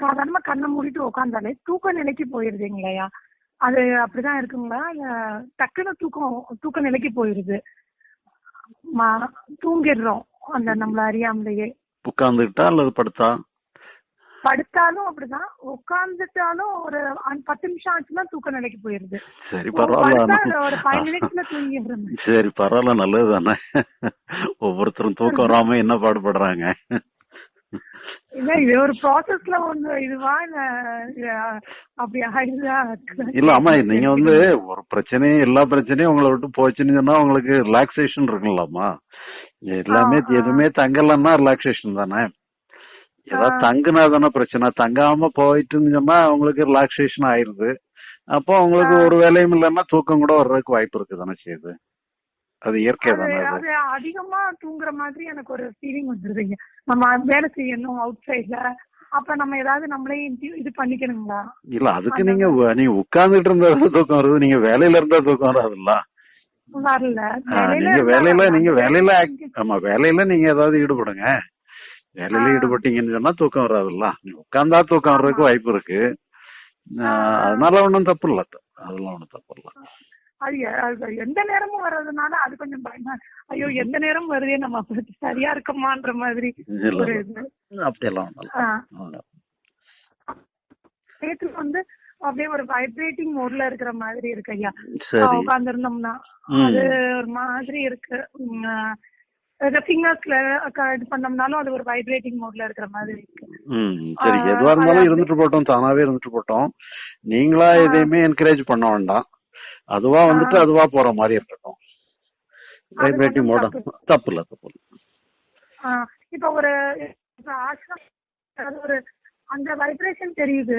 சாதாரணமா கண்ணை மூடிட்டு உட்காந்தாலே தூக்க நிலைக்கு போயிருதுங்களையா? அது அப்படிதான் இருக்குங்களா? இல்ல டக்குன்னு தூக்கம் தூக்க நிலைக்கு போயிருது. தூங்கிடுறோம். அந்த நம்மள அறியாமலேயே. உட்கார்ந்துக்கிட்டா அல்லது படுத்தா? படுத்தாலும் அப்படிதான். உட்கார்ந்துட்டாலும் ஒரு பத்து நிமிஷம் ஆச்சுன்னா தூக்க நிலைக்கு போயிருது. சரி பரவாயில்ல. ஒரு ஃபைவ் மினிட்ஸ்ல தூங்கிடுறேன் சரி பரவாயில்ல. நல்லது தானே ஒவ்வொருத்தரும் தூக்கம் வராம என்ன பாடுபடுறாங்க? இல்ல இது ஒரு ப்ராசஸ்ல ஒண்ணு இதுவா இல்ல அப்படி ஆயிடுதா இல்ல ஆமா நீங்க வந்து ஒரு பிரச்சனையும் எல்லா பிரச்சனையும் உங்களை விட்டு போச்சுன்னு சொன்னா உங்களுக்கு ரிலாக்ஸேஷன் இருக்குல்லம்மா எல்லாமே. எதுவுமே தங்கலன்னா ரிலாக்ஸேஷன் தானே ஏதாவது. தங்குனா தானே பிரச்சனை தங்காம போயிட்டுன்னு சொன்னா உங்களுக்கு ரிலாக்ஸேஷன் ஆயிருது அப்போ உங்களுக்கு. ஒரு வேலையும் இல்லைன்னா தூக்கம் கூட வர்றதுக்கு வாய்ப்பு இருக்கு தானே செய்யுது அது இயற்கை அது தானே அது? அது அதிகமா தூங்குற மாதிரி எனக்கு ஒரு ஃபீலிங் வந்துருதுங்க நம்ம வேலை செய்யணும் அவுட் சைட்ல அப்ப நம்ம ஏதாவது நம்மளே இது- பண்ணிக்கணுங்களா? இல்ல அதுக்கு நீங்க நீங்க உட்கார்ந்துட்டு இருந்தா தூக்கம் வருது? நீங்க வேலையில இருந்தா தூக்கம் வராதுல்ல? வரல. நீங்க வேலையில. நீங்க வேலையில ஆமா வேலையில நீங்க ஏதாவது ஈடுபடுங்க. வேலையில. ஈடுபட்டீங்கன்னு சொன்னா தூக்கம் வராதுல்ல? நீங்க உட்கார்ந்தா தூக்கம் வர்றதுக்கு. வாய்ப்பு இருக்கு. அதனால ஒண்ணும் தப்பு இல்ல. அதெல்லாம் ஒண்ணும் தப்பு இல்ல. அது எந்த நேரமும் வர்றதுனால அது கொஞ்சம் பயமா ஐயோ எந்த நேரம் வருதே நம்ம சரியா இருக்கமான்ற மாதிரி ஒரு. இது. வந்து அப்படியே ஒரு வைப்ரேட்டிங் மோட்ல இருக்கிற மாதிரி இருக்கு ஐயா. ம். அது ஒரு மாதிரி இருக்கு. ஃபிங்கர்ஸ்ல இது பண்ணோம்னாலும் அது ஒரு வைப்ரேட்டிங் மோட்ல இருக்கிற மாதிரி இருக்கு. சரி. எதுவா இருந்தாலும் இருந்துட்டு போட்டோம். தானாவே இருந்துட்டு போட்டோம். நீங்களா. எதையுமே என்கரேஜ் பண்ண வேண்டாம். அதுவா வந்துட்டு. அதுவா போற மாதிரி இருக்கட்டும். அது வைப்ரேட்டிங் மட்டும் மோட தப்பு. இல்ல தப்பு இல்ல இப்ப ஒரு ஒரு அந்த வைப்ரேஷன் தெரியுது.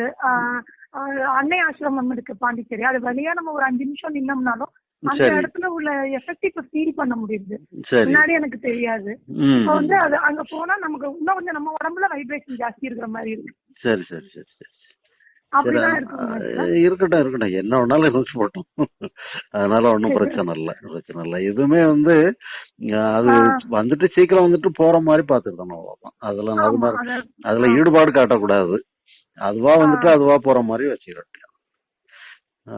அன்னை ஆசிரமம் இருக்கு பாண்டிச்சேரி. அது வழியா நம்ம ஒரு அஞ்சு நிமிஷம் நின்னோம்னாலும் அந்த. இடத்துல உள்ள எஃபெக்ட் இப்ப ஃபீல் பண்ண முடியுது. முன்னாடி எனக்கு தெரியாது. இப்ப வந்து அது அங்க போனா நமக்கு இன்னும் கொஞ்சம் நம்ம உடம்புல வைப்ரேஷன் ஜாஸ்தி இருக்கிற மாதிரி இருக்கு. சரி சரி சரி சரி சரி அப்படிதான் அஹ் இருக்கு இருக்கட்டும் இருக்கட்டும். என்ன வேணாலும் இருந்துச்சு போட்டோம். அதனால ஒன்றும் பிரச்சனை இல்லை பிரச்சனை இல்லை. எதுவுமே வந்து அது. வந்துட்டு சீக்கிரம் வந்துட்டு போற மாதிரி பார்த்துருக்கணும் அவ்வளவுதான். அதெல்லாம் அது மாதிரி அது- அதுல ஈடுபாடு காட்டக்கூடாது. அதுவா வந்துட்டு. அதுவா போற மாதிரி வச்சுக்கிட்டோம்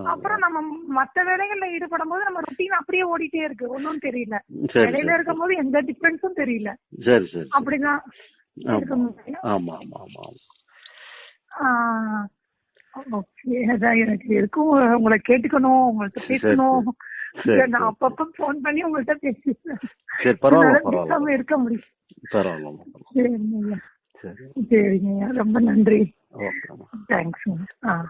அப்புறம் நம்ம மத்த வேலைகள்ல ஈடுபடும் போது நம்ம ரொட்டீன் அப்படியே ஓடிட்டே இருக்கு. ஒன்னும் தெரியல. வேலையில இருக்கும் போது எந்த டிஃபரன்ஸும் தெரியல. சரி சரி அப்படிதான் ஆமா ஆமா ஆமா ஆமா. ஓகே அதான் எனக்கு இருக்கும் உங்களை கேட்டுக்கணும் உங்கள்ட்ட பேசணும். நான். அப்பப்ப போன் பண்ணி உங்கள்ட்ட பேசிடுறேன். சரி பரவாயில்ல பரவாயில்ல. இருக்க முடியும். பரவாயில்ல சரிங்க சரி. சரிங்க ரொம்ப நன்றி. தேங்க்ஸ் ஆ.